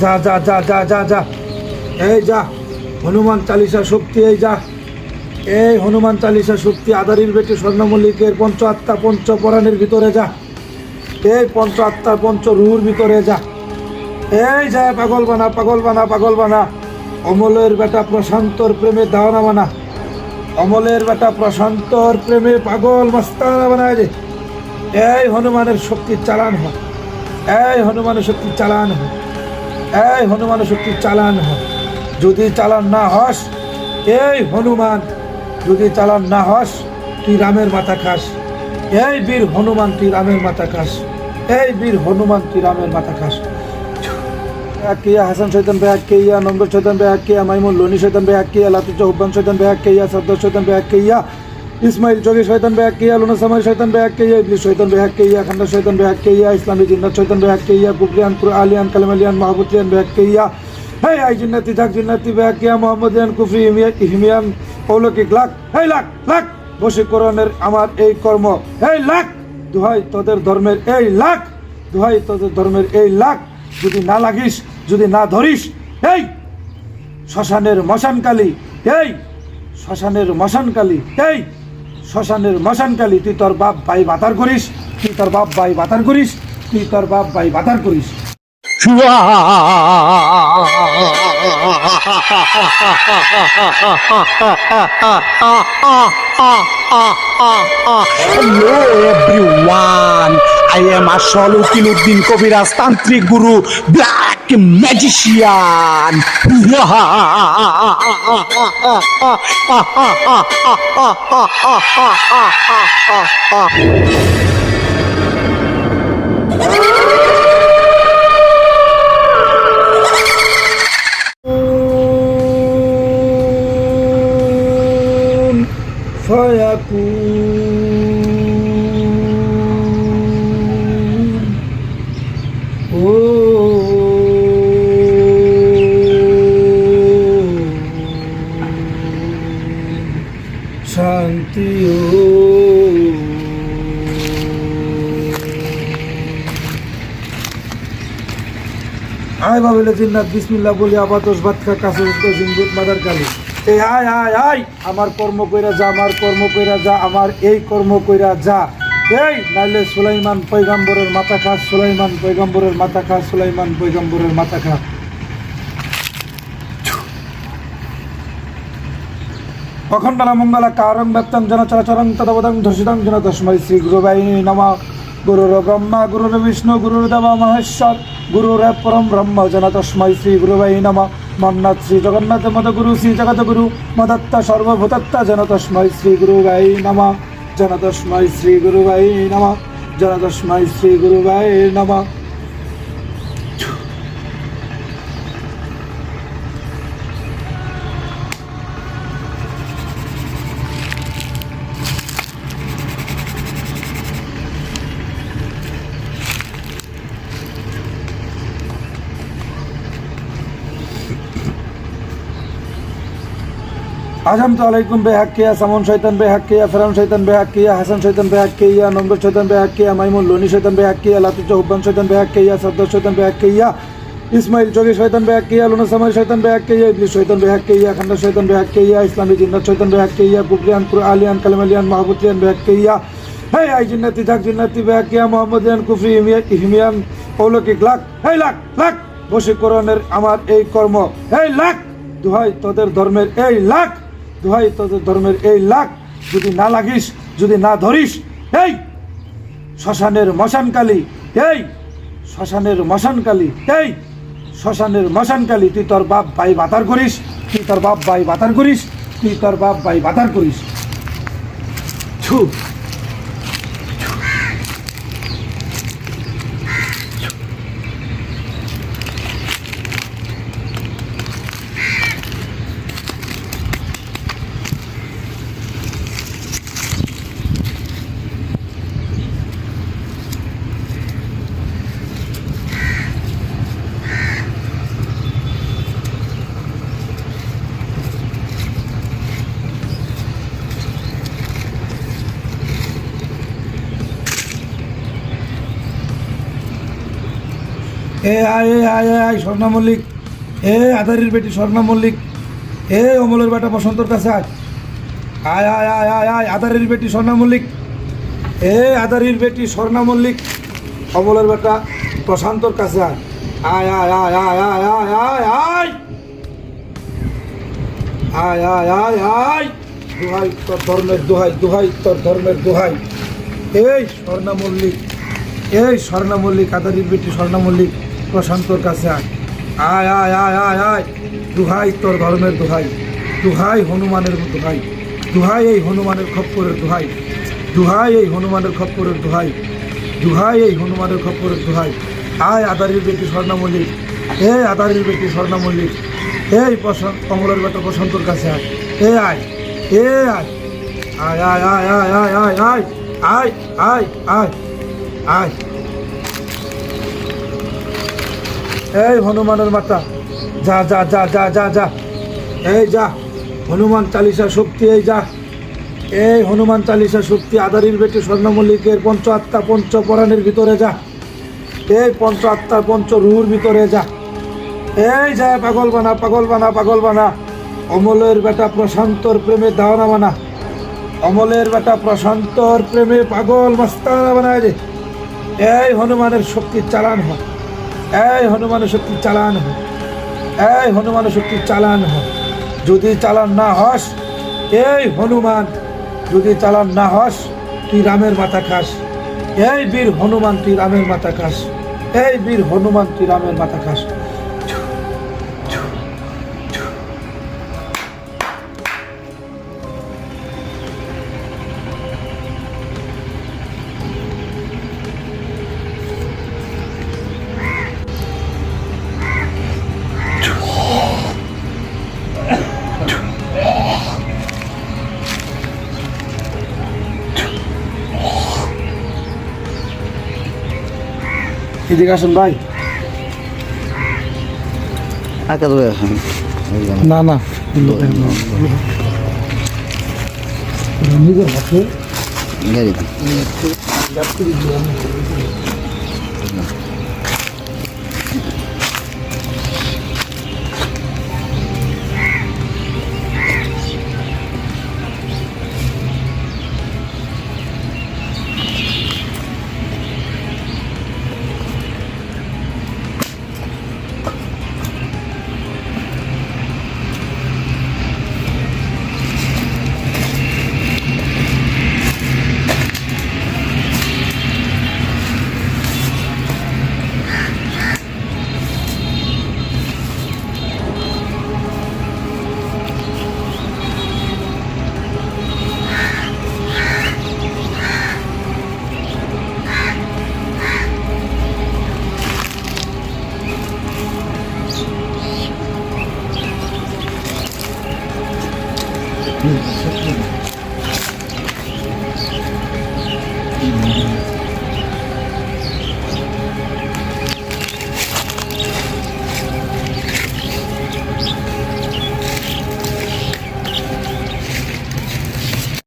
যা যা যা যা যা যা। এই যা, হনুমান চালিসা শক্তি, এই যা। এই হনুমান চালিসা শক্তি, আদারির বেটি স্বর্ণমল্লিকের পঞ্চ আত্মা, পঞ্চ পরাণের ভিতরে যা। এই পঞ্চ আত্মা পঞ্চ রুহুর ভিতরে যা। এই যা, পাগল বানা পাগল বানা পাগল বানা। অমলের বেটা প্রশান্তর প্রেমে দাওয়ানা বানা। অমলের বেটা প্রশান্তর প্রেমে পাগল মস্তানা বানায় রে। এই হনুমানের শক্তি চালান হয়। এই হনুমানের শক্তি চালান হয়। এই হনুমানের শক্তি চালান হয়। যদি চালান না হস, এই হনুমান, যদি চালান না হস, তুই রামের মাথা খাস। এই বীর হনুমান, তুই রামের মাথা খাস। এই বীর হনুমান, তুই রামের মাথা খাস। কিয়া হাসান শৈতান বে কিয়া নম্বর শৈতান বে কিয়া মাইমুল লোনি শৈতান বে কিয়া লাতু চৌব্বান শৈতান বে কিয়া সদ্দর শৈতান বে কিয়া ইসমাইল যোগী শৈতান বে কিয়া লুনা সামাই শৈতান বে কিয়া ইবলিস শৈতান বে কিয়া খান্ডা শৈতান বে কিয়া ইসলামী জিন্নাত শৈতান বে কিয়া কুবরিয়ান কুর আলিয়ান কালামালিয়ান মাহবুতিয়ান বে কিয়া হে আই জিন্নাতি, থাক জিন্নাতি বে কিয়া মোহাম্মদিয়ান, কুফরি ইহমিয়ান অলৌকিক লাখ। হে লাখ লাখ। বশীকরণের আমার এই কর্ম। এই লাখ। দুহাই তোদের ধর্মের এই লাখ। দুহাই তোদের ধর্মের এই লাখ। যদি না লাগিস, যদি না ধরিস এই শ্মশানের মশানকালী এই শ্মশানের মশানকালী এই শ্মশানের মশানকালী তুই তোর বাপ ভাই বাতার করিস, তুই তোর বাপ ভাই বাতার করিস, তুই তোর বাপ ভাই বাতার করিস। Hello everyone, I am Ashaluddin Kobiraj Tantric Guru, Black Magician. আয় বাবুলে জিন্নাত, বিসমিল্লাহ বলি আবাদস ভাত খা, কাছে জিন্দুত মাদার কালি এই আয় আয় আয়, আমার কর্ম কইরা যা, আমার কর্ম কইরা যা, আমার এই কর্ম কইরা যা। এই, নাইলে সুলাইমান পৈগম্বরের মাথা খা, সুলাইমান পৈগম্বরের মাথা খা, সুলাইমান পৈগম্বরের মাথা খা। অখণ্ডলা মঙ্গলা, কারং ব্যক্তং জন চরাচরং তদবদং ধর্ষিতং জন তস্মৈ শ্রী গুরুবাই নম। গুরুর ব্রহ্মা গুরুর বিষ্ণু গুরুর দেবা মহেশ্বর গুরুর পরম ব্রহ্ম জন তস্মৈ শ্রী গুরুবাই নম মন্নাথ শ্রী জগন্নাথ মদ গুরু শ্রী জগত গুরু মদত্ত সর্বভূতত্ত জন তস্মৈ শ্রী গুরুবাই নম জন তস্মৈ শ্রী গুরুবাই নম জন তস্মৈ শ্রী গুরুবাই নম আজম তো আলাইকুম বেহাক্কিয়া সামন শৈতান বেহাক্কিয়া ফেরাউন শৈতান বেহাক্কিয়া হাসান শৈতান বেহাক্কিয়া নম্বর শৈতান বেহাক্কিয়া মাইমুল লোনি শৈতান বেহাক্কিয়া লাতু চৌব্বান শৈতান বেহাক্কিয়া সদ্দর শৈতান বেহাক্কিয়া ইসমাইল যোগী শৈতান বেহাক্কিয়া লুনা সামাই শৈতান বেহাক্কিয়া ইবলিস শৈতান বেহাক্কিয়া খান্ডা শৈতান বেহাক্কিয়া ইসলামী জিন্নাত শৈতান বেহাক্কিয়া কুবরিয়ান কুর আলিয়ান কালামালিয়ান মাহবুতিয়ান বেহাক্কিয়া হে আই জিন্নাতি থাক জিন্নাতি বেহাক্কিয়া মোহাম্মদিয়ান কুফরি ইহমিয়ান অলৌকিক লাখ হে লাখ লাখ বশীকরণের আমার এই কর্ম এই লাখ দুহাই তোদের ধর্মের এই লাখ দুহাই তোদের ধর্মের এই লাখ যদি না লাগিস, যদি না ধরিস এই শ্মশানের মশানকালী এই শ্মশানের মশানকালী এই শ্মশানের মশানকালী, তুই তোর বাপ ভাই বাতার করিস, তুই তোর বাপ ভাই বাতার করিস, তুই তোর বাপ ভাই বাতার করিস। ছু! এ আয় এ আয় এ আয় স্বর্ণা মল্লিক এ আধারির বেটি স্বর্ণা মল্লিক এ অমলের বেটা বসন্তর কাছে আয় আয় আয় আয় আয় আয় আধারির বেটি স্বর্ণা মল্লিক এ আধারির বেটি স্বর্ণা মল্লিক অমলের বেটা প্রশান্তর কাছে আয় আয় আয় আয় আয় আয় আয় আয় আয় আয় আয় আয় আয় দোহাই তোর ধর্মের দোহাই দোহাই তোর ধর্মের দোহাই এই স্বর্ণা মল্লিক এই স্বর্ণা মল্লিক আদারির বেটি স্বর্ণা মল্লিক প্রশান্তর কাছে আয় আয় আয় আয় আয় আয় দুহাই তোর ধর্মের দোহাই দুহাই হনুমানের দোহাই দুহাই এই হনুমানের খপ্পরের দোহাই দুহাই এই হনুমানের খপ্পরের দোহাই দুহাই এই হনুমানের খপ্পরের দোহাই আয় আদারির বেটি স্বর্ণা মল্লিক এই আদারির বেটি স্বর্ণা মল্লিক এই প্রশান্ত কমলের বেটা প্রশান্তর কাছে আয় এ আয় এ আয় আয় আয় আয় আয় আয় আয় আয় আয় আয় আয় এই হনুমানের মাতা যা যা যা যা যা যা। এই যা, হনুমান চালিসা শক্তি, এই যা। এই হনুমান চালিসা শক্তি, আদারির বেটি স্বর্ণ মল্লিকের পঞ্চ আত্মা, পঞ্চ পরাণের ভিতরে যা। এই পঞ্চ আত্মা পঞ্চ রুহুর ভিতরে যা। এই যা, পাগল বানা পাগল বানা পাগল বানা। অমলের বেটা প্রশান্তর প্রেমে দাওনা বানা। অমলের বেটা প্রশান্তর প্রেমে পাগল মস্তানা বানায় রে এই হনুমানের শক্তি চালান হয়। এই হনুমান শক্তি চালান হ। এই হনুমান শক্তি চালান হ। যদি চালান না হস, এই হনুমান, যদি চালান না হস, তুই রামের মাথা খাস। এই বীর হনুমান, তুই রামের মাথা খাস। এই বীর হনুমান, তুই রামের মাথা খাস। এদিকে আসুন ভাই। আঁকা দেবে এখন না না। নিজের হাতে গাড়িতে